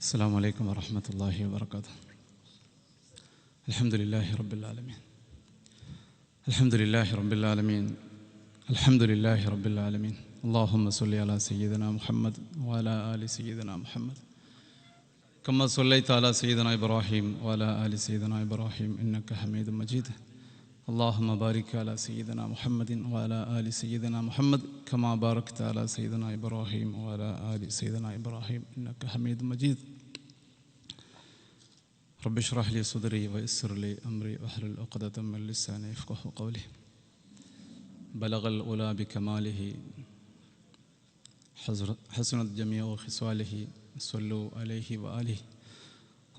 السلام عليكم ورحمة الله وبركاته. الحمد لله رب العالمين. الحمد لله رب العالمين. الحمد لله رب العالمين. اللهم صل على سيدنا محمد وعلى آل سيدنا محمد. كما صليت على سيدنا إبراهيم وعلى آل سيدنا إبراهيم إنك حميد مجيد. اللهم بارك على سيدنا محمد وعلى آل سيدنا محمد كما باركت على سيدنا إبراهيم وعلى آل سيدنا إبراهيم إنك حميد مجيد. رب اشرح لي صدري ويسر لي أمري واحلل عقدة من لساني يفقه قولي. بلغ الأولى بكماله. حسنت جميع خصاله. صلوا عليه وآله.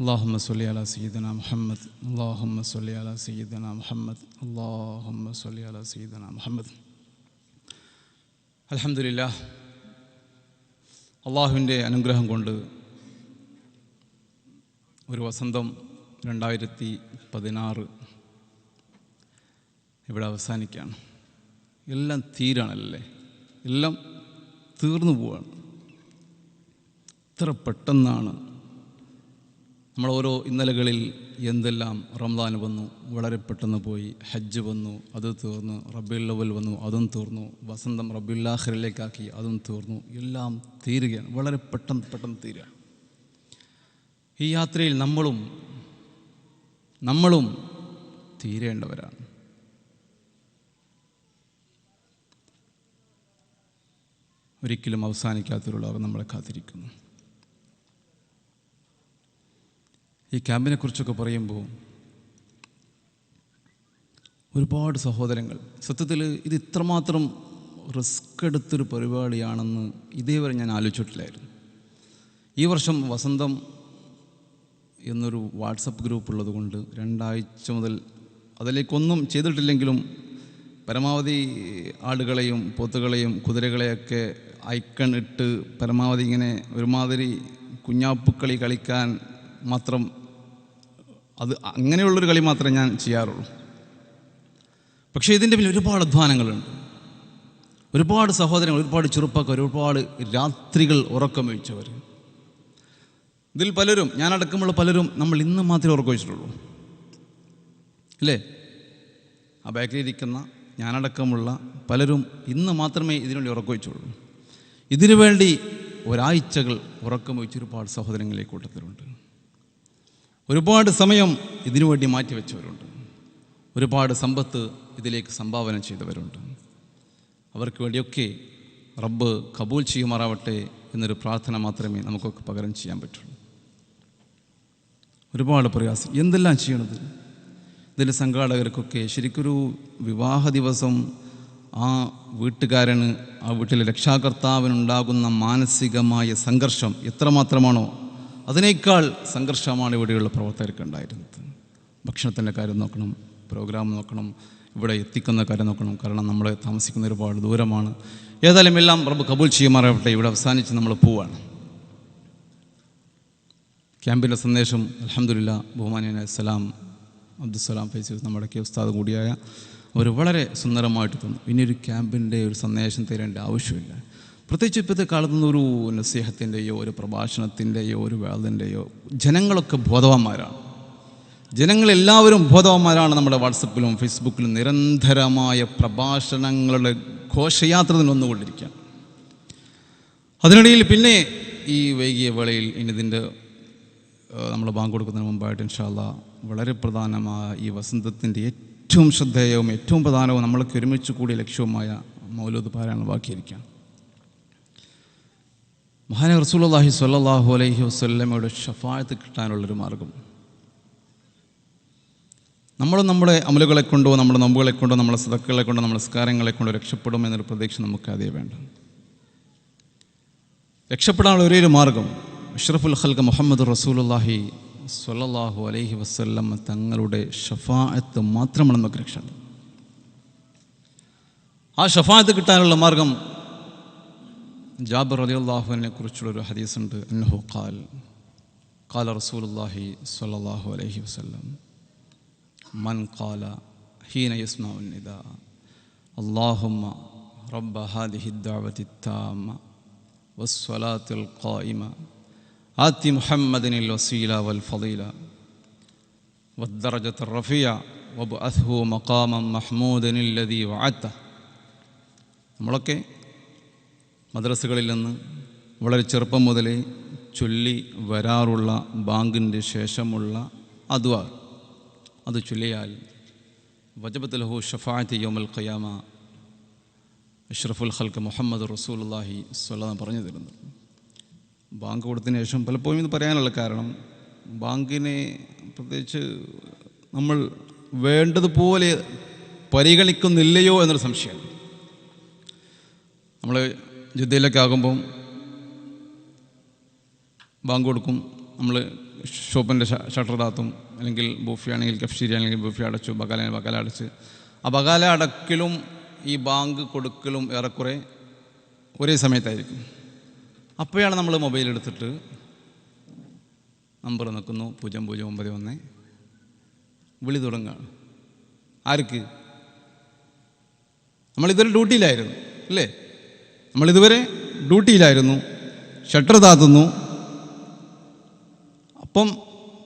اللهم صل على سيدنا محمد اللهم صل على سيدنا محمد اللهم صل على سيدنا محمد അൽഹംദുലില്ലാ അള്ളാഹുവിൻ്റെ അനുഗ്രഹം കൊണ്ട് ഒരു വസന്തം രണ്ടായിരത്തി പതിനാറ് ഇവിടെ അവസാനിക്കുകയാണ് എല്ലാം തീരാണല്ലേ എല്ലാം തീർന്നു പോവാണ് ഇത്ര പെട്ടെന്നാണ് നമ്മൾ ഓരോ ഇന്നലകളിൽ എന്തെല്ലാം റംദാൻ വന്നു വളരെ പെട്ടെന്ന് പോയി ഹജ്ജ് വന്നു അത് തീർന്നു റബ്ബിൽ ലവൽ വന്നു അതും തീർന്നു വസന്തം റബ്ബില്ലാഹിറിലേക്കാക്കി അതും തീർന്നു എല്ലാം തീരുകയാണ്. വളരെ പെട്ടെന്ന് പെട്ടെന്ന് തീരുക. ഈ യാത്രയിൽ നമ്മളും നമ്മളും തീരേണ്ടവരാണ്. ഒരിക്കലും അവസാനിക്കാത്തൊരു ലോകം നമ്മളെ കാത്തിരിക്കുന്നു. ഈ ക്യാമ്പിനെ കുറിച്ചൊക്കെ പറയുമ്പോൾ ഒരുപാട് സഹോദരങ്ങൾ. സത്യത്തിൽ ഇത് ഇത്രമാത്രം റിസ്ക് എടുത്തൊരു പരിപാടിയാണെന്ന് ഇതേവരെ ഞാൻ ആലോചിച്ചിട്ടില്ലായിരുന്നു. ഈ വർഷം വസന്തം എന്നൊരു വാട്സപ്പ് ഗ്രൂപ്പ് ഉള്ളതുകൊണ്ട് രണ്ടാഴ്ച മുതൽ അതിലേക്കൊന്നും ചെയ്തിട്ടില്ലെങ്കിലും പരമാവധി ആടുകളെയും പോത്തുകളെയും കുതിരകളെയൊക്കെ ഐക്കൺ ഇട്ട് പരമാവധി ഇങ്ങനെ ഒരുമാതിരി കുഞ്ഞാപ്പുക്കളി കളിക്കാൻ മാത്രം അത് അങ്ങനെയുള്ളൊരു കളി മാത്രമേ ഞാൻ ചെയ്യാറുള്ളൂ. പക്ഷേ ഇതിന്റെ പിന്നിൽ ഒരുപാട് അധ്വാനങ്ങളുണ്ട്. ഒരുപാട് സഹോദരങ്ങൾ ഒരുപാട് ചെറുപ്പക്കാർ ഒരുപാട് രാത്രികൾ ഉറക്കം വഹിച്ചവർ ഇതിൽ പലരും ഞാനടക്കമുള്ള പലരും നമ്മൾ ഇന്ന് മാത്രമേ ഉറക്കം വെച്ചിട്ടുള്ളൂ അല്ലേ? ആ ബാക്കിലിരിക്കുന്ന ഞാനടക്കമുള്ള പലരും ഇന്ന് മാത്രമേ ഇതിനുവേണ്ടി ഉറക്കം വെച്ചുള്ളൂ ഇതിനുവേണ്ടി ഒരാഴ്ചകൾ ഉറക്കം ഒരുപാട് സഹോദരങ്ങളെ കൂട്ടത്തിലുണ്ട്. ഒരുപാട് സമയം ഇതിനു വേണ്ടി മാറ്റിവെച്ചവരുണ്ട് ഒരുപാട് സമ്പത്ത് ഇതിലേക്ക് സംഭാവന ചെയ്തവരുണ്ട്. അവർക്ക് വേണ്ടിയൊക്കെ റബ്ബ് കബൂൽ ചെയ്യുമാറാവട്ടെ എന്നൊരു പ്രാർത്ഥന മാത്രമേ നമുക്കൊക്കെ പകരം ചെയ്യാൻ പറ്റുള്ളൂ. ഒരുപാട് പ്രയാസം. എന്തെല്ലാം ചെയ്യണത്? ഇതിന്റെ സംഘാടകർക്കൊക്കെ ശരിക്കൊരു വിവാഹ ദിവസം ആ വീട്ടുകാരന് ആ വീട്ടിലെ രക്ഷാകർത്താവിനുണ്ടാകുന്ന മാനസികമായ സംഘർഷം എത്രമാത്രമാണോ അതിനേക്കാൾ സംഘർഷമാണ് ഇവിടെയുള്ള പ്രവർത്തകർക്ക് ഉണ്ടായിരുന്നത്. ഭക്ഷണത്തിന്റെ കാര്യം നോക്കണം പ്രോഗ്രാം നോക്കണം ഇവിടെ എത്തിക്കുന്ന കാര്യം നോക്കണം. കാരണം നമ്മൾ താമസിക്കുന്ന ഒരുപാട് ദൂരമാണ്. ഏതായാലും എല്ലാം പ്രഭു കബൂൽ ചെയ്യുമാറാവട്ടെ. ഇവിടെ അവസാനിച്ച് നമ്മൾ പോവാണ്. ക്യാമ്പിന്റെ സന്ദേശം അലഹമുല്ല ബഹുമാനിയനായ സലാം അബ്ദുസലാം ഫൈസി നമ്മുടെ കെ ഉസ്താദ് കൂടിയായ അവർ വളരെ സുന്ദരമായിട്ട് തന്നു ഇനിയൊരു ക്യാമ്പിന്റെ ഒരു സന്ദേശം തരേണ്ട ആവശ്യമില്ല. പ്രത്യേകിച്ച് ഇപ്പോഴത്തെ കാലത്ത് ഒരു നസീഹത്തിന്റെയോ ഒരു പ്രഭാഷണത്തിന്റെയോ ഒരു വേദന്റെയോ ജനങ്ങളൊക്കെ ബോധവാന്മാരാണ്. ജനങ്ങളെല്ലാവരും ബോധവാന്മാരാണ് നമ്മുടെ വാട്സപ്പിലും ഫേസ്ബുക്കിലും. നിരന്തരമായ പ്രഭാഷണങ്ങളുടെ ഘോഷയാത്ര തന്നെ അതിനിടയിൽ പിന്നെ ഈ വൈകിയ വേളയിൽ ഇനി ഇതിന്റെ നമ്മൾ ബാങ്ക് കൊടുക്കുന്നതിന് മുമ്പായിട്ട് ഇൻഷാല്ല വളരെ പ്രധാനമായ ഈ വസന്തത്തിന്റെ ഏറ്റവും ശ്രദ്ധേയവും ഏറ്റവും പ്രധാനവും നമ്മളൊക്കെ ഒരുമിച്ച് കൂടിയ ലക്ഷ്യവുമായ മൗലോദ് പാരായണം ബാക്കിയിരിക്കാം മഹാന റസൂലുള്ളാഹി സ്വല്ലല്ലാഹു അലൈഹി വസ്ല്ലമ്മയുടെ ഷഫായത്ത് കിട്ടാനുള്ളൊരു മാർഗം. നമ്മൾ നമ്മുടെ അമലുകളെ കൊണ്ടോ നമ്മുടെ നോമ്പുകളെ കൊണ്ടോ നമ്മുടെ സതക്കുകളെ കൊണ്ടോ നമ്മുടെ സ്കാരങ്ങളെ കൊണ്ടോ രക്ഷപ്പെടും എന്നൊരു പ്രതീക്ഷ നമുക്ക് അതേ വേണ്ട. രക്ഷപ്പെടാനുള്ള ഒരേ ഒരു മാർഗം അഷ്റഫുൽ ഹൽഖ് മുഹമ്മദ് റസൂലുള്ളാഹി സ്വല്ലല്ലാഹു അലൈഹി വസല്ലം തങ്ങളുടെ ഷഫായത്ത് മാത്രമാണ് നമുക്ക് രക്ഷ. ആ ഷഫായത്ത് കിട്ടാനുള്ള മാർഗം ജാബർ റളിയല്ലാഹുവിനെ കുറിച്ചുള്ള ഒരു ഹദീസുണ്ട് അന്നഹു ഖാൽ ഖാല റസൂലുള്ളാഹി സ്വല്ലല്ലാഹു അലൈഹി വസല്ലം من قال حين يسمع النداء اللهم رب هذه الدعوة التامة والصلاة القائمة آت محمد الوسيلة والفضيلة والدرجة الرفيعة وابعثه مقاما محمودا الذي وعدته നമ്മളൊക്കെ മദ്രസകളിൽ നിന്ന് വളരെ ചെറുപ്പം മുതലേ ചൊല്ലി വരാറുള്ള ബാങ്കിന്റെ ശേഷമുള്ള അദ്വാർ അത് ചൊല്ലിയാൽ വജബത്ത് ലഹു ഷഫായത്ത് യോമൽ ഖയാമ അഷ്റഫുൽ ഹൽക്ക് മുഹമ്മദ് റസൂലുള്ളാഹി സ്വലാം പറഞ്ഞു തരുന്നു ബാങ്ക് കൊടുത്തതിന് ശേഷം പലപ്പോഴും ഇത് പറയാനുള്ള കാരണം ബാങ്കിനെ പ്രത്യേകിച്ച് നമ്മൾ വേണ്ടതുപോലെ പരിഗണിക്കുന്നില്ലയോ എന്നൊരു സംശയമാണ്. നമ്മൾ ജിദ്ദയിലൊക്കെ ആകുമ്പം ബാങ്ക് കൊടുക്കും. നമ്മൾ ഷോപ്പിന്റെ ഷട്ടർ താത്തും അല്ലെങ്കിൽ ബൂഫി ആണെങ്കിൽ കഫ്ഷീരി ആണെങ്കിൽ ബൂഫി അടച്ചു ബകാല ബകാല അടച്ച്. ആ ബകാല അടക്കലും ഈ ബാങ്ക് കൊടുക്കലും ഏറെക്കുറെ ഒരേ സമയത്തായിരിക്കും. അപ്പോഴാണ് നമ്മൾ മൊബൈൽ എടുത്തിട്ട് നമ്പർ നിൽക്കുന്നു പൂജ്യം പൂജ്യം ഒമ്പത് ഒന്ന്. വിളി തുടങ്ങുകയാണ് ആർക്ക്? നമ്മളിതൊരു ഡ്യൂട്ടിയിലായിരുന്നു അല്ലേ? നമ്മളിതുവരെ ഡ്യൂട്ടിയിലായിരുന്നു ഷട്ടർ താത്തുന്നു. അപ്പം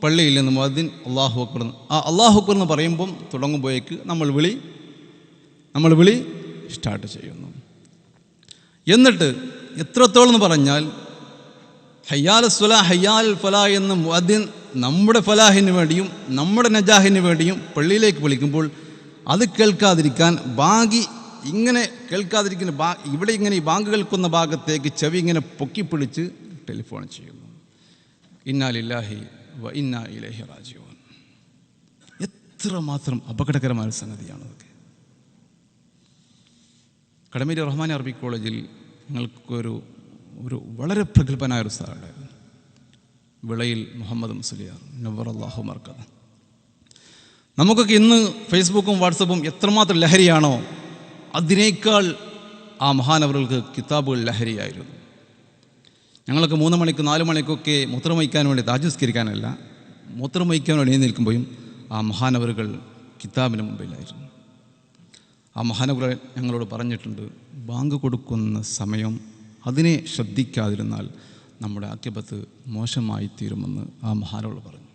പള്ളിയിൽ നിന്ന് മദിൻ അള്ളാഹു അക്ബർ എന്ന് ആ അള്ളാഹു അക്ബർ എന്ന് പറയുമ്പം തുടങ്ങുമ്പോഴേക്ക് നമ്മൾ വിളി നമ്മൾ വിളി സ്റ്റാർട്ട് ചെയ്യുന്നു. എന്നിട്ട് എത്രത്തോളം എന്ന് പറഞ്ഞാൽ ഹയ്യാൽ സ്വല ഹയ്യാൽ ഫല എന്ന മുഅദ്ദിൻ നമ്മുടെ ഫലാഹിന് വേണ്ടിയും നമ്മുടെ നജാഹിന് വേണ്ടിയും പള്ളിയിലേക്ക് വിളിക്കുമ്പോൾ അത് കേൾക്കാതിരിക്കാൻ ബാഗി ഇങ്ങനെ കേൾക്കാതിരിക്കുന്ന ബാ ഇവിടെ ഇങ്ങനെ ഈ ബാങ്ക് കേൾക്കുന്ന ഭാഗത്തേക്ക് ചെവി ഇങ്ങനെ പൊക്കിപ്പിടിച്ച് ടെലിഫോൺ ചെയ്യുന്നു. ഇന്നാലില്ലാഹി വ ഇന്നാ ഇലഹി എത്ര എത്രമാത്രം അപകടകരമായ സംഗതിയാണ് അതൊക്കെ. കടമേരി റഹ്മാൻ അറബി കോളേജിൽ ഞങ്ങൾക്കൊരു ഒരു വളരെ പ്രഗത്ഭനായ ഒരു സാറുണ്ടായിരുന്നു വിളയിൽ മുഹമ്മദ് മുസ്ലിയാർ നവർ അള്ളാഹു മർക്കത് നമുക്കൊക്കെ ഇന്ന് ഫേസ്ബുക്കും വാട്സപ്പും എത്രമാത്രം ലഹരിയാണോ അതിനേക്കാൾ ആ മഹാനവറുകൾക്ക് കിതാബുകൾ ലഹരിയായിരുന്നു. ഞങ്ങളൊക്കെ മൂന്ന് മണിക്ക് നാല് മണിക്കൊക്കെ മൂത്രം വഹിക്കാൻ വേണ്ടി താജസ്കരിക്കാനല്ല മൂത്രം വഹിക്കാൻ വേണ്ടി നിൽക്കുമ്പോഴും ആ മഹാനവറുകൾ കിതാബിന് മുമ്പിലായിരുന്നു. ആ മഹാനവർ ഞങ്ങളോട് പറഞ്ഞിട്ടുണ്ട് ബാങ്ക് കൊടുക്കുന്ന സമയം അതിനെ ശ്രദ്ധിക്കാതിരുന്നാൽ നമ്മുടെ ആക്യപത്ത് മോശമായി തീരുമെന്ന് ആ മഹാനവൾ പറഞ്ഞു.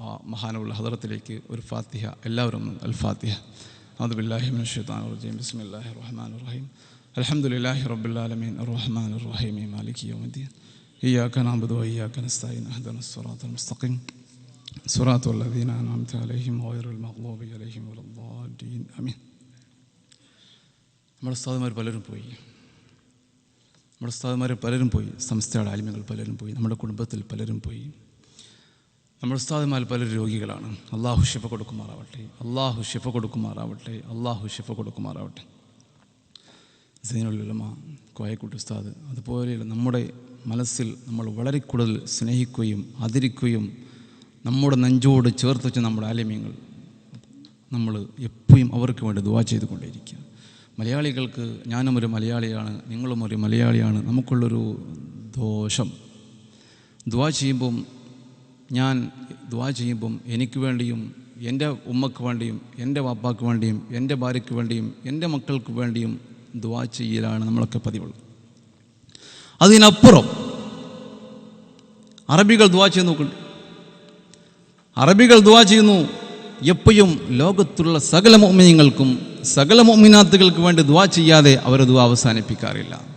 ആ മഹാനവുള്ള ഹദറത്തിലേക്ക് ഒരു ഫാത്തിഹ എല്ലാവരും അൽ ഫാത്തിഹ അത് ബില്ലാഹിമിൻ ഷെയ്ത്താൻ റജീം ബിസ്മില്ലാഹി റഹ്മാൻ റഹീം അൽഹംദുലില്ലാഹി റബ്ബിൽ ആലമീൻ റഹ്മാൻ റഹീം മാലിക് യൗമിദ്ദീൻ إياك نعبد وإياك نستعين اهدنا الصراط المستقيم صراط الذين أنعمت عليهم غير المغضوب عليهم ولا الضالين آمين നമ്മുടെ ഉസ്താദുമാർ പലരും പോയി നമ്മുടെ ഉസ്താദുമാർ പലരും പോയി സംസ്ഥയുടെ ആലിമ്യങ്ങൾ പലരും പോയി നമ്മുടെ കുടുംബത്തിൽ പലരും പോയി നമ്മുടെ ഉസ്താദുമാർ പല രോഗികളാണ്. അള്ളാഹു ഷിഫ കൊടുക്കുമാറാവട്ടെ. അള്ളാഹു ഷിഫ കൊടുക്കുമാറാവട്ടെ. അള്ളാഹു ഷിഫ കൊടുക്കുമാറാവട്ടെ. സൈനുലുലമ കോയക്കുട്ടി ഉസ്താദ് അതുപോലെ നമ്മുടെ മനസ്സിൽ നമ്മൾ വളരെ കൂടുതൽ സ്നേഹിക്കുകയും ആദരിക്കുകയും നമ്മുടെ നെഞ്ചോട് ചേർത്ത് വെച്ച നമ്മുടെ ആലിമ്യങ്ങൾ നമ്മൾ എപ്പോഴും അവർക്ക് വേണ്ടി ദുവാ ചെയ്തുകൊണ്ടേയിരിക്കുക. മലയാളികൾക്ക് ഞാനും ഒരു മലയാളിയാണ് നിങ്ങളും ഒരു മലയാളിയാണ് നമുക്കുള്ളൊരു ദോഷം. ദുവാ ചെയ്യുമ്പം ഞാൻ ദ്വാ ചെയ്യുമ്പം എനിക്ക് വേണ്ടിയും എന്റെ ഉമ്മക്ക് വേണ്ടിയും എന്റെ വാപ്പാക്ക് വേണ്ടിയും എന്റെ ഭാര്യയ്ക്ക് വേണ്ടിയും എന്റെ മക്കൾക്ക് വേണ്ടിയും ദ്വാ ചെയ്യലാണ് നമ്മളൊക്കെ പതിവുള്ളത് അതിനപ്പുറം അറബികൾ ദ്വാ ചെയ്ത് നോക്കുന്നുണ്ട് അറബികൾ ദ്വാ ചെയ്യുന്നു എപ്പോഴും ലോകത്തുള്ള സകല മോമിനങ്ങൾക്കും സകല മോമിനാത്തുകൾക്ക് വേണ്ടി ദ്വാ ചെയ്യാതെ അവർ ദ്വാ അവസാനിപ്പിക്കാറില്ല.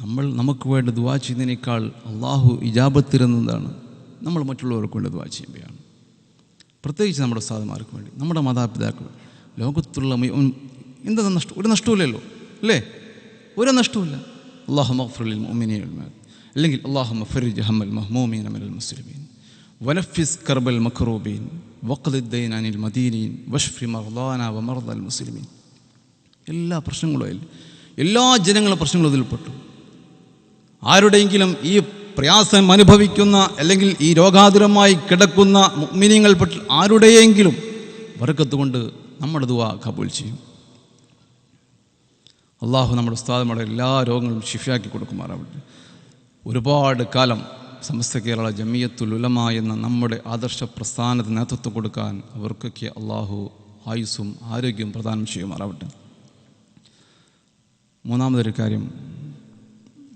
നമ്മൾ നമുക്ക് വേണ്ടി ദുവാ ചെയ്യുന്നതിനേക്കാൾ അള്ളാഹു ഇജാബത്തിരുന്നതാണ്. നമ്മൾ മറ്റുള്ളവർക്ക് വേണ്ടി ദുവാ ചെയ്യുമ്പോഴാണ് പ്രത്യേകിച്ച് നമ്മുടെ സാധുമാർക്ക് വേണ്ടി നമ്മുടെ മാതാപിതാക്കൾ. ലോകത്തുള്ള എന്താ നഷ്ടം ഒരു നഷ്ടമില്ലല്ലോ അല്ലേ? ഒരു നഷ്ടമില്ല അള്ളാഹു മഫ്രുലിൽ മൊമിനി. അല്ലെങ്കിൽ അള്ളാഹു മഫറിജ് ഹമ്മൽ മഹ്മൂമീൻ അമൽ മുസ്ലിമീൻ. വനഫിസ് കർബൽ മഖറൂബീൻ. വഖ്ദിദ്ദൈൻ അനിൽ മദീനീൻ. വഷ്ഫി മർദാന വമർദൽ മുസ്ലിമീൻ. എല്ലാ പ്രശ്നങ്ങളും എല്ലാ ജനങ്ങളുടെ പ്രശ്നങ്ങളും ഇതിൽപ്പെട്ടു ആരുടെയെങ്കിലും ഈ പ്രയാസം അനുഭവിക്കുന്ന അല്ലെങ്കിൽ ഈ രോഗാതുരമായി കിടക്കുന്ന മിനിങ്ങൾപ്പെട്ട ആരുടെയെങ്കിലും വർക്കത്ത് കൊണ്ട് നമ്മുടെ ദുവ കബൂൽ ചെയ്യും. അള്ളാഹു നമ്മുടെ ഉസ്താദുമാരുടെ എല്ലാ രോഗങ്ങളും ശിഫയാക്കി കൊടുക്കുമാറാവട്ടെ. ഒരുപാട് കാലം സമസ്ത കേരള ജമിയത്തുൽ ഉലമ എന്ന നമ്മുടെ ആദർശ പ്രസ്ഥാനത്തിന് നേതൃത്വം കൊടുക്കാൻ അവർക്കൊക്കെ അള്ളാഹു ആയുസ്സും ആരോഗ്യവും പ്രദാനം ചെയ്യുമാറാവട്ടെ. മൂന്നാമതൊരു കാര്യം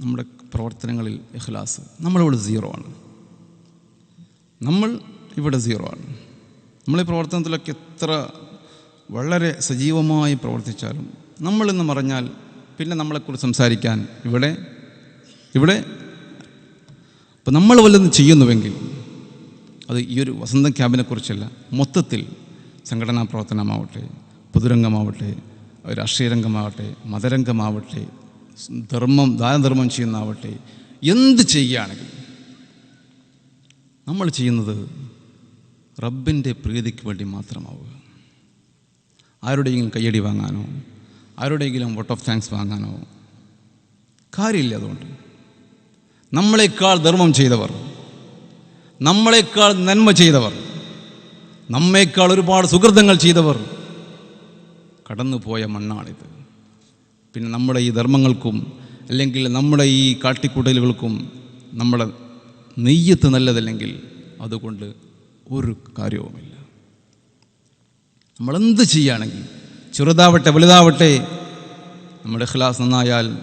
നമ്മുടെ പ്രവർത്തനങ്ങളിൽ ഇഖ്ലാസ്. നമ്മളിവിടെ സീറോ ആണ്. നമ്മൾ ഇവിടെ സീറോ ആണ്. നമ്മളീ പ്രവർത്തനത്തിലൊക്കെ എത്ര വളരെ സജീവമായി പ്രവർത്തിച്ചാലും നമ്മളെന്ന് പറഞ്ഞാൽ പിന്നെ നമ്മളെക്കുറിച്ച് സംസാരിക്കാൻ ഇവിടെ ഇവിടെ. അപ്പം നമ്മൾ വല്ലതും ചെയ്യുന്നുവെങ്കിൽ അത് ഈ ഒരു വസന്തം ക്യാമ്പിനെക്കുറിച്ചല്ല മൊത്തത്തിൽ സംഘടനാ പ്രവർത്തനമാവട്ടെ പൊതുരംഗമാവട്ടെ രാഷ്ട്രീയ രംഗമാവട്ടെ മതരംഗമാവട്ടെ ധർമ്മം ദാനധർമ്മം ചെയ്യുന്നാവട്ടെ. എന്ത് ചെയ്യുകയാണെങ്കിലും നമ്മൾ ചെയ്യുന്നത് റബ്ബിന്റെ പ്രീതിക്ക് വേണ്ടി മാത്രമാവുക. ആരുടെയെങ്കിലും കയ്യടി വാങ്ങാനോ ആരുടെയെങ്കിലും വോട്ട് ഓഫ് താങ്ക്സ് വാങ്ങാനോ കാര്യമില്ല അതുകൊണ്ട്. നമ്മളെക്കാൾ ധർമ്മം ചെയ്തവർ നമ്മളെക്കാൾ നന്മ ചെയ്തവർ നമ്മേക്കാൾ ഒരുപാട് സുഹൃതങ്ങൾ ചെയ്തവർ കടന്നുപോയ മണ്ണാണിത്. പിന്നെ നമ്മുടെ ഈ ധർമ്മങ്ങൾക്കും അല്ലെങ്കിൽ നമ്മുടെ ഈ കാട്ടിക്കൂട്ടലുകൾക്കും നമ്മുടെ നെയ്യത്ത് നല്ലതല്ലെങ്കിൽ അതുകൊണ്ട് ഒരു കാര്യവുമില്ല. നമ്മളെന്ത് ചെയ്യുകയാണെങ്കിൽ ചെറുതാവട്ടെ വലുതാവട്ടെ നമ്മുടെ ഖിലാസ് നന്നായാൽ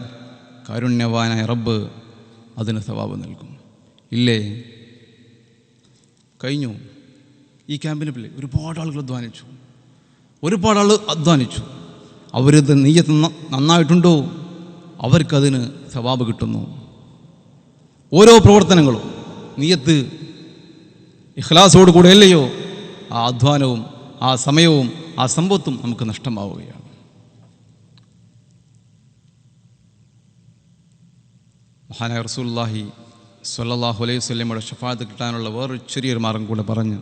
കാരുണ്യവാനായ റബ്ബ് അതിന് സവാബ് നൽകും. ഇല്ലേ? കഴിഞ്ഞു. ഈ ക്യാമ്പിന് പിള്ളേ ഒരുപാട് ആളുകൾ അധ്വാനിച്ചു. ഒരുപാട് ആൾ അധ്വാനിച്ചു. അവരിത് നീയത്ത് നന്ന- നന്നായിട്ടുണ്ടോ? അവർക്കതിന് സവാബ് കിട്ടുന്നു. ഓരോ പ്രവർത്തനങ്ങളും നീയത്ത് ഇഖ്ലാസോട് കൂടെ അല്ലയോ ആ അധ്വാനവും ആ സമയവും ആ സമ്പത്തും നമുക്ക് നഷ്ടമാവുകയാണ്. മഹാനായ റസൂല്ലാഹി സല്ലാഹു അലൈഹി സ്വല്ലമ്മയുടെ ഷഫാത്ത് കിട്ടാനുള്ള വേറൊരു ചെറിയൊരു മാർഗം കൂടെ പറഞ്ഞ്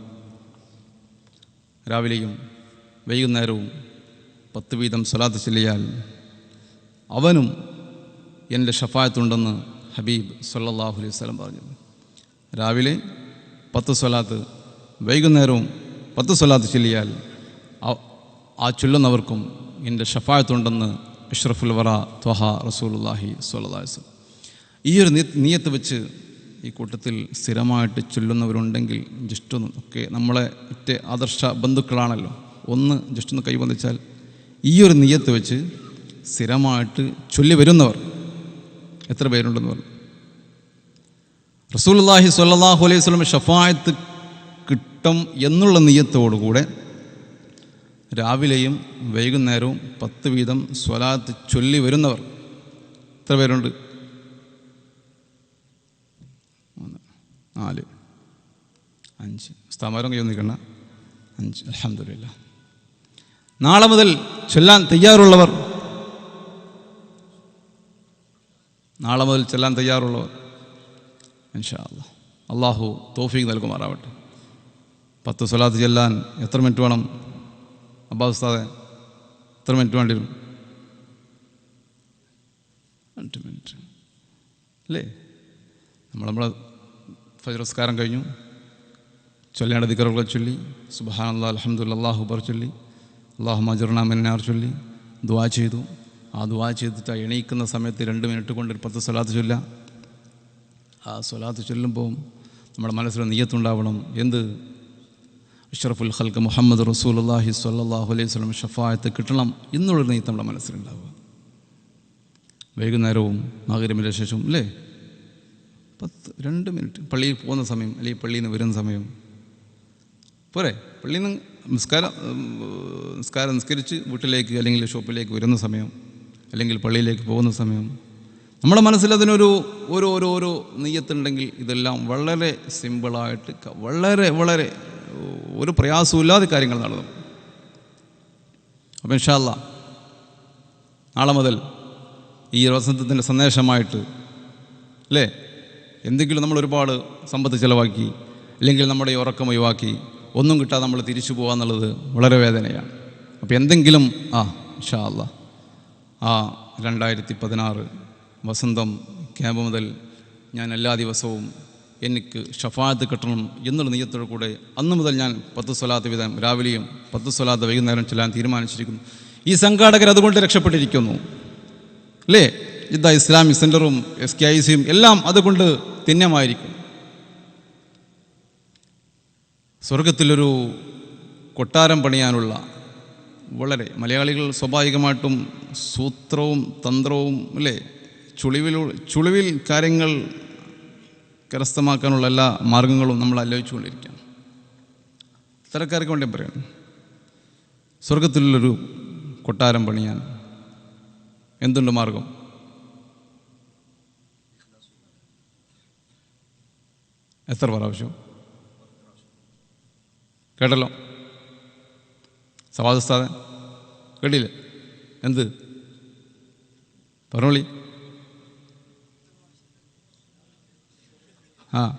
രാവിലെയും വൈകുന്നേരവും പത്ത് വീതം സ്വലാത്ത് ചൊല്ലിയാൽ അവനും എന്റെ ഷഫായത്തുണ്ടെന്ന് ഹബീബ് സല്ലാഹു അലൈഹി സ്വലം പറഞ്ഞു. രാവിലെ പത്ത് സ്വലാത്ത് വൈകുന്നേരവും പത്ത് സ്വലാത്ത് ചൊല്ലിയാൽ ആ- ചൊല്ലുന്നവർക്കും എന്റെ ഷഫായത്തുണ്ടെന്ന് ഇഷ്റഫുൽ വറ ത്വഹ അലൈഹി വസല്ലം. ഈ ഒരു നീയത്ത് വെച്ച് ഈ കൂട്ടത്തിൽ സ്ഥിരമായിട്ട് ചൊല്ലുന്നവരുണ്ടെങ്കിൽ ജസ്റ്റ് ഒന്ന് ഒക്കെ നമ്മളെ ഒറ്റ ആദർശ ബന്ധുക്കളാണല്ലോ. ഒന്ന് ജസ്റ്റ് ഒന്ന് കൈവന്നിച്ചാൽ ഈ ഒരു നീയത്ത് വെച്ച് സ്ഥിരമായിട്ട് ചൊല്ലി വരുന്നവർ എത്ര പേരുണ്ടെന്ന് പറഞ്ഞു. റസൂലുള്ളാഹി സ്വല്ലല്ലാഹു അലൈഹി സ്വലം ഷഫായത്ത് കിട്ടും എന്നുള്ള നീയത്തോടുകൂടെ രാവിലെയും വൈകുന്നേരവും പത്ത് വീതം സ്വലാത്ത് ചൊല്ലി വരുന്നവർ എത്ര പേരുണ്ട്? നാല് അഞ്ച്. സ്ഥമരം നിൽക്കണ അഞ്ച്. അലഹമില്ല നാളെ മുതൽ ചൊല്ലാൻ തയ്യാറുള്ളവർ. നാളെ മുതൽ ചെല്ലാൻ തയ്യാറുള്ളവർ. ഇൻഷാ അള്ളാഹു തോഫീക്ക് നൽകുമാറാവട്ടെ. പത്ത് സ്വലാത്ത് ചെല്ലാൻ എത്ര മിനിറ്റ് വേണം? അബ്ബാ ഉസ്താദെ എത്ര മിനിറ്റ് വേണ്ടി വരും? രണ്ട് മിനിറ്റ്. അല്ലേ? നമ്മൾ നമ്മളെ ഫജറസ്കാരം കഴിഞ്ഞു. ചൊല്ലേണ്ട ദിക്കറുകളെ ചൊല്ലി. അല്ലാ അലഹമുല്ല ചൊല്ലി. അള്ളാഹു മജുർണ മെന്നാർ ചൊല്ലി. ദുവാ ചെയ്തു. ആ ദുവാ ചെയ്തിട്ട് എണീക്കുന്ന സമയത്ത് രണ്ട് മിനിറ്റ് കൊണ്ട് ഒരു പത്ത് സ്വലാത്ത് ചൊല്ലാം. ആ സ്വലാത്ത് ചൊല്ലുമ്പോൾ നമ്മുടെ മനസ്സിൽ നീയത്തുണ്ടാവണം. എന്ത്? അഷ്റഫുൽ ഹൽക്ക് മുഹമ്മദ് റസൂൽ അള്ളാഹി സ്വല്ലല്ലാഹു അലൈഹി സ്വലം ഷഫായത്ത് കിട്ടണം എന്നുള്ളൊരു നീയത്ത് നമ്മുടെ മനസ്സിലുണ്ടാവുക. വൈകുന്നേരവും മകരമിന്റെ ശേഷവും അല്ലേ പത്ത് രണ്ട് മിനിറ്റ്. പള്ളിയിൽ പോകുന്ന സമയം അല്ലെങ്കിൽ പള്ളിയിൽ നിന്ന് വരുന്ന സമയം. പോരെ? പള്ളിയിൽ നിന്ന് നിസ്കാരം നിസ്കാരം നിസ്കരിച്ച് വീട്ടിലേക്ക് അല്ലെങ്കിൽ ഷോപ്പിലേക്ക് വരുന്ന സമയം അല്ലെങ്കിൽ പള്ളിയിലേക്ക് പോകുന്ന സമയം നമ്മുടെ മനസ്സിൽ അതിനൊരു ഓരോ ഓരോ ഓരോ നെയ്യത്തുണ്ടെങ്കിൽ ഇതെല്ലാം വളരെ സിമ്പിളായിട്ട് വളരെ വളരെ ഒരു പ്രയാസമില്ലാതെ കാര്യങ്ങൾ നടന്നു. അപ്പം ഇൻഷാല്ല നാളെ മുതൽ ഈ വസന്തത്തിന്റെ സന്ദേശമായിട്ട് അല്ലേ? എന്തെങ്കിലും നമ്മൾ ഒരുപാട് സമ്പത്ത് ചിലവാക്കി അല്ലെങ്കിൽ നമ്മുടെ ഉറക്കം ഒഴിവാക്കി ഒന്നും കിട്ടാതെ നമ്മൾ തിരിച്ചു പോകുക എന്നുള്ളത് വളരെ വേദനയാണ്. അപ്പോൾ എന്തെങ്കിലും ആ ഷാ അല്ല ആ രണ്ടായിരത്തി പതിനാറ് വസന്തം ക്യാമ്പ് മുതൽ ഞാൻ എല്ലാ ദിവസവും എനിക്ക് ഷഫാത്ത് കിട്ടണം എന്നുള്ള നെയ്യത്തോടു കൂടെ അന്ന് മുതൽ ഞാൻ പത്ത് സ്വലാത്ത് വീതം രാവിലെയും പത്ത് സ്വലാത്ത് വൈകുന്നേരം ചെല്ലാൻ തീരുമാനിച്ചിരിക്കുന്നു. ഈ സംഘാടകർ അതുകൊണ്ട് രക്ഷപ്പെട്ടിരിക്കുന്നു. അല്ലേ? ജിദ്ദ ഇസ്ലാമിക് സെന്ററും എസ് കെ ഐ സിയും എല്ലാം അതുകൊണ്ട് തിന്യമായിരിക്കും സ്വർഗത്തിലൊരു കൊട്ടാരം പണിയാനുള്ള വളരെ മലയാളികൾ സ്വാഭാവികമായിട്ടും സൂത്രവും തന്ത്രവും അല്ലേ? ചുളിവിൽ ചുളിവിൽ കാര്യങ്ങൾ കരസ്ഥമാക്കാനുള്ള എല്ലാ മാർഗങ്ങളും നമ്മൾ ആലോചിച്ചുകൊണ്ടിരിക്കുകയാണ്. ഇത്തരക്കാർക്ക് വേണ്ടി പറയണം സ്വർഗത്തിലുള്ളൊരു കൊട്ടാരം പണിയാൻ എന്തുണ്ട് മാർഗം? എത്ര പ്രാവശ്യം? കേട്ടല്ലോ? സവാദസ്ഥാതൻ കേട്ടില്ല? എന്ത്? പറഞ്ഞോളി. ആ.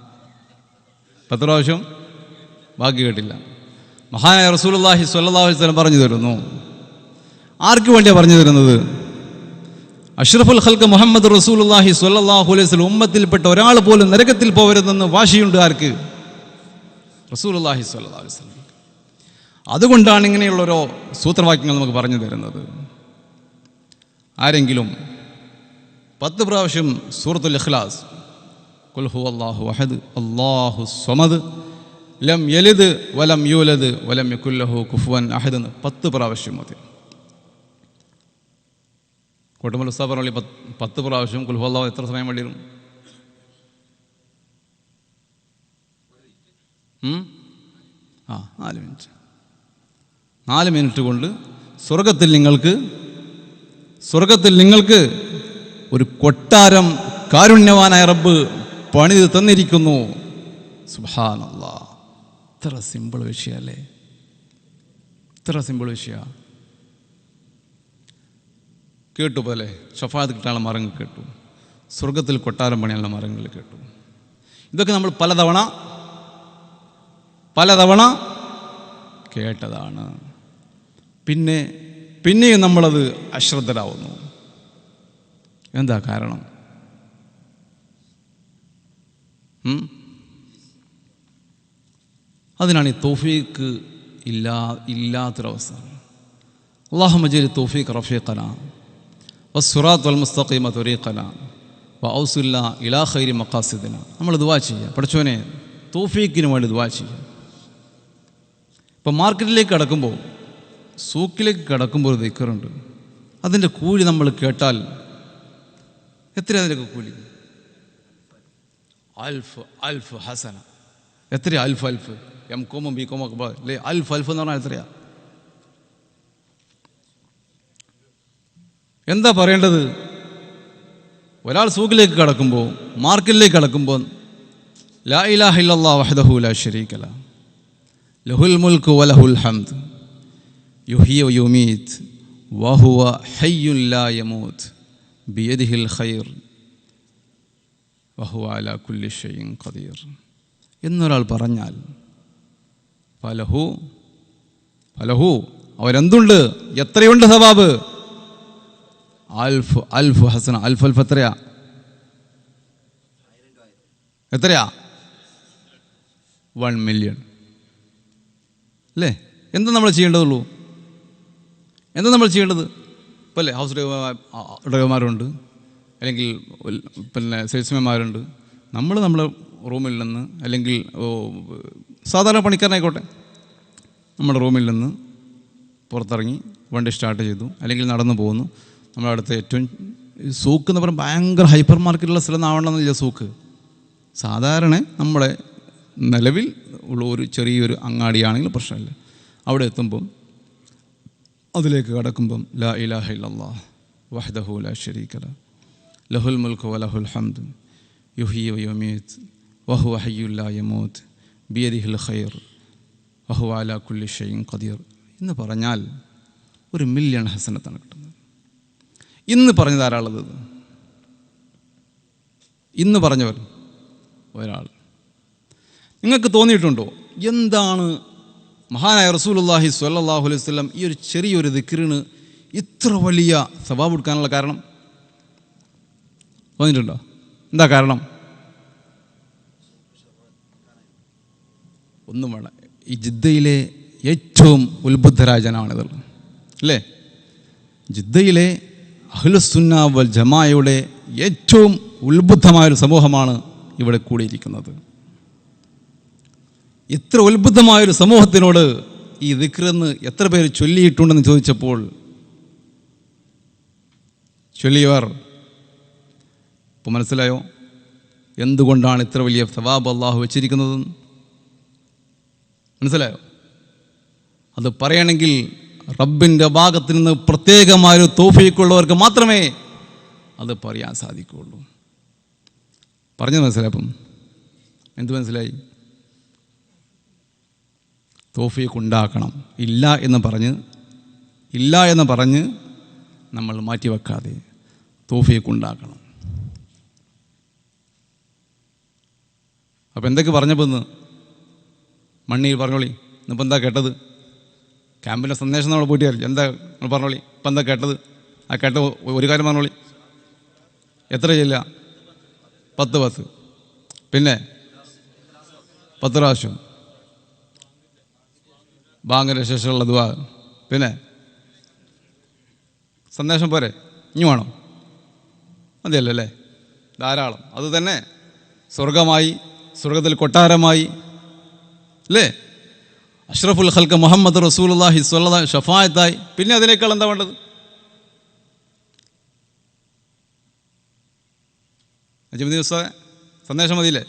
പത്ത് പ്രാവശ്യം ബാക്കി കേട്ടില്ല. മഹാനായ റസൂലുള്ളാഹി സ്വല്ലല്ലാഹു അലൈഹി വസല്ലം പറഞ്ഞു തരുന്നു. ആർക്ക് വേണ്ടിയാണ് പറഞ്ഞു തരുന്നത്? അഷ്റഫുൽ ഖൽക്ക് മുഹമ്മദ് റസൂലുള്ളാഹി സ്വല്ലല്ലാഹു അലൈഹി വസല്ലം ഉമ്മത്തിൽപ്പെട്ട ഒരാൾ പോലും നരകത്തിൽ പോകരുതെന്ന് വാശിയുണ്ട് ആർക്ക്? റസൂലുള്ളാഹി സ്വല്ലല്ലാഹു അലൈഹി വസല്ലം. അതുകൊണ്ടാണ് ഇങ്ങനെയുള്ളൊരു സൂത്രവാക്യങ്ങൾ നമുക്ക് പറഞ്ഞു തരുന്നത്. ആരെങ്കിലും പത്ത് പ്രാവശ്യം സൂറത്തുൽ ഇഖ്ലാസ് കുൽഹു അള്ളാഹു അഹദ് അള്ളാഹു സ്വമദ് ലം യലിദ് വലം യൂലദ് വലം യകുല്ലഹു കുഫുവൻ അഹദ് എന്ന് പത്ത് പ്രാവശ്യം മതി. കോട്ടുമൽ ഉസ്താ പറഞ്ഞ പത്ത് പ്രാവശ്യം കുൽഹു അള്ളാഹു എത്ര സമയം വേണ്ടി വരും ഉം? ആ നാല് മിനിറ്റ്. നാല് മിനിറ്റ് കൊണ്ട് സ്വർഗത്തിൽ നിങ്ങൾക്ക് സ്വർഗത്തിൽ നിങ്ങൾക്ക് ഒരു കൊട്ടാരം കാരുണ്യവാനായ റബ്ബ് പണിത് തന്നിരിക്കുന്നു. സുഹാനല്ല ഇത്ര സിമ്പിൾ വിഷയമല്ലേ ഇത്ര സിമ്പിൾ വിഷയ. കേട്ടു പോലെ ഷഫാദ് കിട്ടാനുള്ള മരങ്ങൾ കേട്ടു. സ്വർഗത്തിൽ കൊട്ടാരം പണിയാനുള്ള മരങ്ങൾ കേട്ടു. ഇതൊക്കെ നമ്മൾ പലതവണ പലതവണ കേട്ടതാണ്. പിന്നെ പിന്നെയും നമ്മളത് അശ്രദ്ധരാവുന്നു. എന്താ കാരണം? അതിനാണ് ഈ തോഫീക്ക് ഇല്ലാ ഇല്ലാത്തൊരവസ്ഥ. അള്ളാഹു മജീദ് തോഫീഖ് റഫീഖന. വസ്സുറാത്ത് വൽ മുസ്തഖീമ തുരീഖന. വ ഔസുല്ല ഇലാ ഖൈരി മക്കാസിദിന നമ്മൾ ദുവാ ചെയ്യുക പഠിച്ചോനെ തോഫീക്കിന് വേണ്ടി ദുവാ ചെയ്യുക ഇപ്പം മാർക്കറ്റിലേക്ക് കടക്കുമ്പോൾ സൂക്കിലേക്ക് കടക്കുമ്പോൾ ഒരു ദിക്കറുണ്ട്. അതിന്റെ കൂലി നമ്മൾ കേട്ടാൽ എത്ര അതിന്റെയൊക്കെ കൂലി? അൽഫ് അൽഫ് ഹസന. എത്രയാ അൽഫ് അൽഫ്? എം കോമും ബി കോമും ഒക്കെ അല്ലേ? അൽഫ് അൽഫ് എന്ന് പറഞ്ഞാൽ എത്രയാ? എന്താ പറയേണ്ടത്? ഒരാൾ സൂക്കിലേക്ക് കടക്കുമ്പോൾ മാർക്കറ്റിലേക്ക് കടക്കുമ്പോൾ ലാ ഇലാഹില്ലാ വഹദഹുല ല. ലഹുൽ മുൽക്ക് വലഹുൽ ഹംദ്. യുഹിയ യുമീത്. വഹുവ ഹയ്യുല്ലായമൂത് ബിയദിഹിൽ ഖൈർ. വഹുവ അല കുല്ലി ഷൈൻ ഖദീർ. എന്നൊരാൾ പറഞ്ഞാൽ ഫലഹു ഫലഹു അവരെന്തുണ്ട്? എത്രയുണ്ട് സവാബ്? അൽഫ് അൽഫ് ഹസന അൽഫ് അൽഫ് എത്രയാ? എത്രയാ? One million. അല്ലേ എന്താ നമ്മൾ ചെയ്യേണ്ടതുള്ളൂ? എന്താ നമ്മൾ ചെയ്യേണ്ടത്? ഇപ്പോൾ അല്ലേ ഹൗസ് ഡ്രൈവർ ഡ്രൈവർമാരുണ്ട് അല്ലെങ്കിൽ പിന്നെ സെയിൽസ്മാൻമാരുണ്ട് നമ്മൾ നമ്മുടെ റൂമിൽ നിന്ന് അല്ലെങ്കിൽ സാധാരണ പണിക്കാരനായിക്കോട്ടെ. നമ്മുടെ റൂമിൽ നിന്ന് പുറത്തിറങ്ങി വണ്ടി സ്റ്റാർട്ട് ചെയ്തു. അല്ലെങ്കിൽ നടന്നു പോകുന്നു. നമ്മുടെ അടുത്ത് ഏറ്റവും സൂക്ക് എന്ന് പറയുമ്പോൾ ഭയങ്കര ഹൈപ്പർ മാർക്കറ്റുള്ള സ്ഥലം ആവണമെന്നില്ല സൂക്ക്. സാധാരണ നമ്മുടെ നിലവിൽ ഉള്ള ഒരു ചെറിയൊരു അങ്ങാടിയാണെങ്കിൽ പ്രശ്നമില്ല. അവിടെ എത്തുമ്പം അതിലേക്ക് കടക്കുമ്പം ലാ ഇലാഹ ഇല്ലാ വഹദഹു ലാ ഷരീഖല ലഹുൽ മുൽക്ക് വലഹുൽ ഹംദ് യുഹി വയുമീത് വഹു വഹയ്യുല്ലാ യമോത് ബിയദിഹിൽ ഖൈർ വഹു അല കുല്ലി ഷൈൻ ഖദീർ എന്ന് പറഞ്ഞാൽ ഒരു മില്യൺ ഹസനത്താണ് കിട്ടുന്നത്. ഇന്ന് പറഞ്ഞത് ആരാളത് ഇന്ന് പറഞ്ഞവർ ഒരാൾ. നിങ്ങൾക്ക് തോന്നിയിട്ടുണ്ടോ? എന്താണ് മഹാനായ റസൂലുള്ളാഹി സ്വല്ലല്ലാഹു അലൈഹി വസല്ലം ഈ ഒരു ചെറിയൊരു ദിക്റിന് ഇത്ര വലിയ സ്വഭാവം കൊടുക്കാനുള്ള കാരണം? തോന്നിയിട്ടുണ്ടോ? എന്താ കാരണം? ഒന്നും വേണം ഈ ജിദ്ദയിലെ ഏറ്റവും ഉത്ബുദ്ധരായ ജനമാണിത് അല്ലേ? ജിദ്ദയിലെ അഹ്ലുസുന്ന വൽ ജമായയുടെ ഏറ്റവും ഉത്ബുദ്ധമായൊരു സമൂഹമാണ് ഇവിടെ കൂടിയിരിക്കുന്നത്. ഇത്ര ഒരു സമൂഹത്തിനോട് ഈ ദിക്രെന്ന് എത്ര പേര് ചൊല്ലിയിട്ടുണ്ടെന്ന് ചോദിച്ചപ്പോൾ ചൊല്ലിയവർ ഇപ്പോൾ മനസ്സിലായോ? എന്തുകൊണ്ടാണ് ഇത്ര വലിയ സവാബ് അള്ളാഹു വെച്ചിരിക്കുന്നത്? മനസ്സിലായോ? അത് പറയണമെങ്കിൽ റബ്ബിന്റെ ഭാഗത്ത് നിന്ന് പ്രത്യേകമായൊരു തോഫിക്കുള്ളവർക്ക് മാത്രമേ അത് പറയാൻ സാധിക്കുകയുള്ളൂ. പറഞ്ഞത് മനസ്സിലായപ്പം എന്ത് മനസ്സിലായി? തോഫീക്ക് ഉണ്ടാക്കണം ഇല്ല എന്ന് പറഞ്ഞ് ഇല്ല എന്ന് പറഞ്ഞ് നമ്മൾ മാറ്റിവെക്കാതെ തോഫീക്ക് ഉണ്ടാക്കണം അപ്പോൾ എന്തൊക്കെ പറഞ്ഞപ്പോൾ ഇന്ന്? മണ്ണിയിൽ പറഞ്ഞോളി. ഇന്നിപ്പോൾ എന്താ കേട്ടത്? ക്യാമ്പിന്റെ സന്ദേശം നമ്മൾ പോയിട്ട് എന്താ നിങ്ങൾ പറഞ്ഞോളി? ഇപ്പം എന്താ കേട്ടത്? ആ കേട്ട ഒരു കാര്യം പറഞ്ഞോളി. എത്ര ചെല്ല പത്ത് പത്ത് പിന്നെ പത്ത് പ്രാവശ്യം. ബാങ്കിന് ശേഷമുള്ള ദുവാ പിന്നെ സന്ദേശം പോരെ? ഇനി വേണോ? മതിയല്ലോ അല്ലേ ധാരാളം അതുതന്നെ സ്വർഗമായി സ്വർഗത്തിൽ കൊട്ടാരമായി അല്ലേ? അഷ്റഫുൽ ഖൽക്ക് മുഹമ്മദ് റസൂലുള്ളാഹി സ്വല്ലല്ലാഹി ഷഫായത്തായി. പിന്നെ അതിനേക്കാൾ എന്താ വേണ്ടത്? അജിമതി സന്ദേശം മതിയില്ലേ?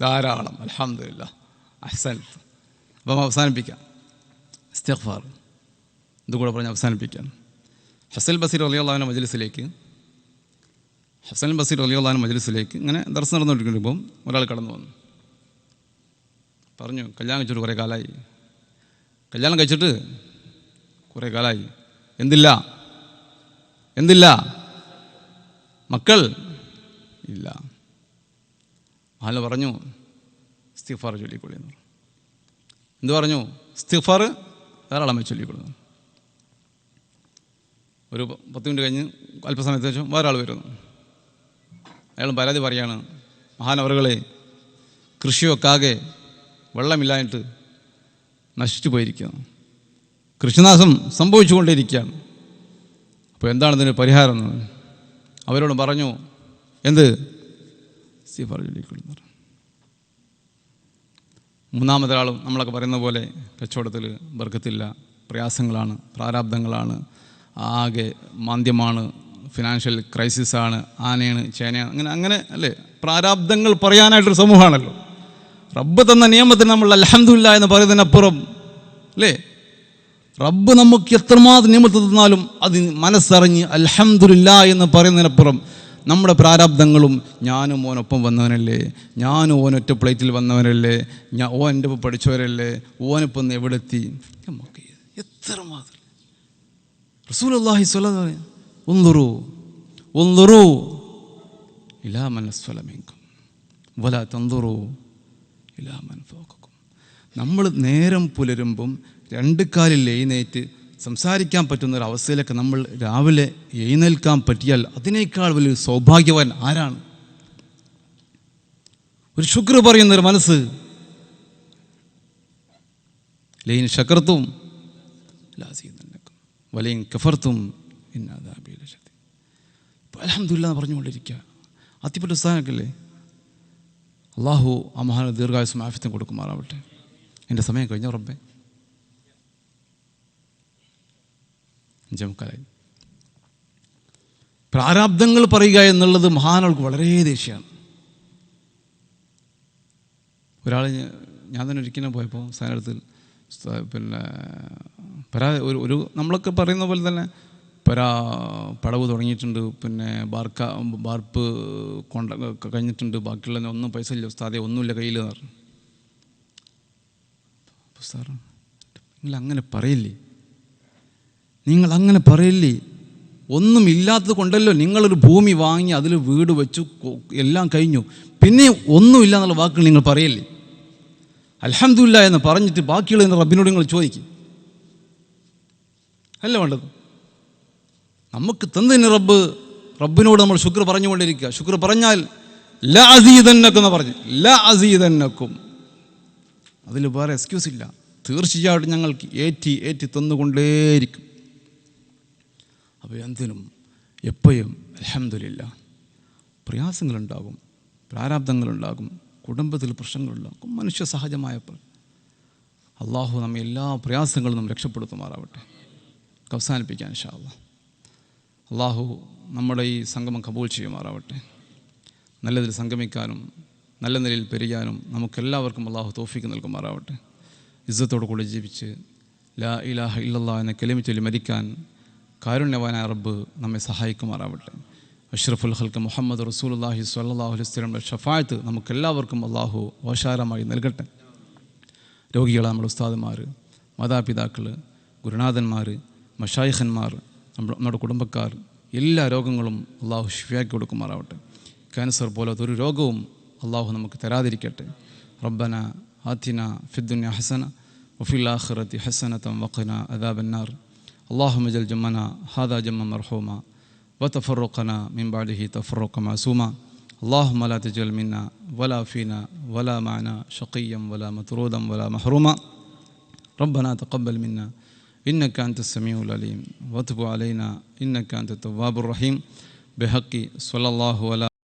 ധാരാളം. അലഹമില്ല അഹ്സൻ. അപ്പം അവസാനിപ്പിക്കാം. ഇസ്തിഗ്ഫാർ. ഇതുകൂടെ പറഞ്ഞ് അവസാനിപ്പിക്കാം. ഹസൽ ബസീർ അലിയുള്ളഹാന്റെ മജ്ലിസിലേക്ക് ഹസൻ ബസീർ അലിയുള്ളഹാന്റെ മജ്ലിസിലേക്ക് ഇങ്ങനെ ദർശനം നടന്നുകൊണ്ടിരിക്കുമ്പോൾ ഒരാൾ കടന്നു വന്നു. പറഞ്ഞു കല്യാണം കഴിച്ചിട്ട് കുറേ കാലമായി കല്യാണം കഴിച്ചിട്ട് കുറേ കാലമായി എന്തില്ല? എന്തില്ല? മക്കൾ ഇല്ല. മഹാല പറഞ്ഞു ഇസ്തിഫാർ ചൊല്ലിക്കൊള്ളി എന്ന് പറഞ്ഞു എന്ത് പറഞ്ഞു? സ്തിഫർ ധാരാളമായി ചൊല്ലിക്കൊടുക്കും ഒരു പത്ത് മിനിറ്റ് കഴിഞ്ഞ് അല്പസമയത്തിന് ശേഷം ആൾ വരുന്നു. അയാൾ പരാതി പറയാണ് മഹാനവറുകളെ കൃഷിയൊക്കെ ആകെ വെള്ളമില്ലായിട്ട് നശിച്ചു പോയിരിക്കുന്നു. കൃഷിനാശം സംഭവിച്ചുകൊണ്ടിരിക്കുകയാണ് അപ്പോൾ എന്താണ് ഇതിന് പരിഹാരം അവരോട് പറഞ്ഞു എന്ത്? സീഫാർ ചൊല്ലിക്കൊള്ളുന്നു മൂന്നാമതൊരാളും നമ്മളൊക്കെ പറയുന്ന പോലെ കച്ചവടത്തിൽ ബർക്കത്തില്ല പ്രയാസങ്ങളാണ് പ്രാരാബ്ദങ്ങളാണ് ആകെ മാന്ദ്യമാണ് ഫിനാൻഷ്യൽ ക്രൈസിസാണ് ആനയാണ് ചേനയാണ് അങ്ങനെ അങ്ങനെ അല്ലേ? പ്രാരാബ്ദങ്ങൾ പറയാനായിട്ടൊരു സമൂഹമാണല്ലോ. റബ്ബ് തന്ന നിയമത്തിന് നമ്മൾ അലഹമില്ല എന്ന് പറയുന്നതിനപ്പുറം അല്ലേ? റബ്ബ് നമുക്ക് എത്രമാത്രം നിയമത്തിൽ തന്നാലും അത് മനസ്സറിഞ്ഞ് അലഹമില്ല എന്ന് പറയുന്നതിനപ്പുറം നമ്മുടെ പ്രാരാബ്ദങ്ങളും ഞാനും ഓനൊപ്പം വന്നവനല്ലേ? ഞാനും ഓനൊറ്റ പ്ലേറ്റിൽ വന്നവനല്ലേ? ഞാൻ ഓൻ എന്റെ ഒപ്പം പഠിച്ചവരല്ലേ? ഓനിപ്പം ഒന്ന് എവിടെ എത്തി നമുക്ക് എത്രമാത്രം റസൂൽ അള്ളാഹി ഇലാ നമ്മൾ നേരം പുലരുമ്പം രണ്ട് കാലിൽ എഴുന്നേറ്റ് സംസാരിക്കാൻ പറ്റുന്ന ഒരു അവസ്ഥയിലൊക്കെ നമ്മൾ രാവിലെ എഴുന്നേൽക്കാൻ പറ്റിയാൽ അതിനേക്കാൾ വലിയൊരു സൗഭാഗ്യവാൻ ആരാണ്? ഒരു ശുക്ർ പറയുന്നൊരു മനസ്സ് ലൈൻ ശക്രത്വം വലയും കഫർത്തും അലഹമില്ല പറഞ്ഞുകൊണ്ടിരിക്കുക. അത്തിപ്പെട്ട സ്ഥാനമൊക്കെ അല്ലേ അള്ളാഹു മഹാന ദീർഘായുസം ആഫിത്യം കൊടുക്കുമാറാവട്ടെ. എന്റെ സമയം കഴിഞ്ഞ റബ്ബേ? അഞ്ചേമുക്കാലായി പ്രാരാബ്ദങ്ങൾ പറയുക എന്നുള്ളത് മഹാനുകൾക്ക് വളരെ ദേഷ്യമാണ്. ഒരാൾ ഞാൻ തന്നെ ഒരിക്കലും പോയപ്പോൾ സ്ഥാനത്തിൽ പിന്നെ പരാ ഒരു ഒരു നമ്മളൊക്കെ പറയുന്ന പോലെ തന്നെ പരാ പടവ് തുടങ്ങിയിട്ടുണ്ട്. പിന്നെ ബാർക്ക ബാർപ്പ് കൊണ്ട കഴിഞ്ഞിട്ടുണ്ട്. ബാക്കിയുള്ള ഒന്നും പൈസ ഇല്ല. ഉസ്താദെ ഒന്നുമില്ല കയ്യിൽ പറഞ്ഞു. അപ്പോൾ നിങ്ങൾ അങ്ങനെ പറയില്ലേ? നിങ്ങൾ അങ്ങനെ പറയില്ലേ? ഒന്നും ഇല്ലാത്തത് കൊണ്ടല്ലോ നിങ്ങളൊരു ഭൂമി വാങ്ങി അതിൽ വീട് വെച്ചു എല്ലാം കഴിഞ്ഞു. പിന്നെ ഒന്നുമില്ല എന്നുള്ള വാക്കുകൾ നിങ്ങൾ പറയില്ലേ? അലഹമില്ല എന്ന് പറഞ്ഞിട്ട് ബാക്കിയുള്ള റബ്ബിനോട് നിങ്ങൾ ചോദിക്കും. അല്ല വേണ്ടത്. നമുക്ക് തന്നതിന് റബ്ബ് റബ്ബിനോട് നമ്മൾ ശുക്ർ പറഞ്ഞുകൊണ്ടിരിക്കുക. ശുക്ർ പറഞ്ഞാൽ ല അസീതന്നക്കും എന്ന് പറഞ്ഞു. ല അസീതന്നക്കും അതിൽ വേറെ എക്സ്ക്യൂസ് ഇല്ല. തീർച്ചയായിട്ടും ഞങ്ങൾക്ക് ഏറ്റി ഏറ്റി തന്നുകൊണ്ടേയിരിക്കും. അപ്പോൾ എന്തിനും എപ്പോഴും അലഹമില്ല പ്രയാസങ്ങളുണ്ടാകും പ്രാരാബ്ദങ്ങളുണ്ടാകും കുടുംബത്തിൽ പ്രശ്നങ്ങളുണ്ടാകും മനുഷ്യ സഹജമായപ്പോൾ അള്ളാഹു നമ്മെ എല്ലാ പ്രയാസങ്ങളും നാം രക്ഷപ്പെടുത്തുമാറാവട്ടെ. അവസാനിപ്പിക്കാൻ ഇൻഷാല്ല അള്ളാഹു നമ്മുടെ ഈ സംഗമം കബൂൾ ചെയ്യുമാറാവട്ടെ. നല്ലതിൽ സംഗമിക്കാനും നല്ല നിലയിൽ പെരുകാനും നമുക്കെല്ലാവർക്കും അള്ളാഹു തോഫിക്ക് നൽകുമാറാവട്ടെ. ഇസ്സത്തോടു കൂടി ജീവിച്ച് ലാ ഇലാഹ ഇല്ലല്ലാ എന്ന കെലിമിച്ചൊല്ലി ചൊല്ലി മരിക്കാൻ കാരുണ്യവാനായ റബ്ബ് നമ്മെ സഹായിക്കുമാറാവട്ടെ. അഷ്റഫുൽ ഹൽക്ക് മുഹമ്മദ് റസൂലുല്ലാഹി സ്വല്ലാഹു അലൈസ്ലമിന്റെ ഷഫായത്ത് നമുക്കെല്ലാവർക്കും അള്ളാഹു ഓശാരമായി നൽകട്ടെ. രോഗികളെ നമ്മുടെ ഉസ്താദുമാർ മാതാപിതാക്കൾ ഗുരുനാഥന്മാർ മഷായിഖന്മാർ നമ്മുടെ കുടുംബക്കാർ എല്ലാ രോഗങ്ങളും അള്ളാഹു ഷിഫിയാക്കി കൊടുക്കുമാറാവട്ടെ. ക്യാൻസർ പോലത്തെ ഒരു രോഗവും അള്ളാഹു നമുക്ക് തരാതിരിക്കട്ടെ. റബ്ബന ആത്തിന ഫിദ്ദുന്യ ഹസന വഫിൽ ആഖിറത്തി ഹസനത്തം വഖന അദാബന്നാർ اللهم اجعل جمعنا هذا جمع مرحوما وتفرقنا من بعده تفرقا معصوما. اللهم لا تجعل منا ولا فينا ولا معنا شقيا ولا مطرودا ولا محروما. ربنا تقبل منا. إنك أنت السميع العليم. وتب علينا. إنك أنت التواب الرحيم. بحق. صلى الله على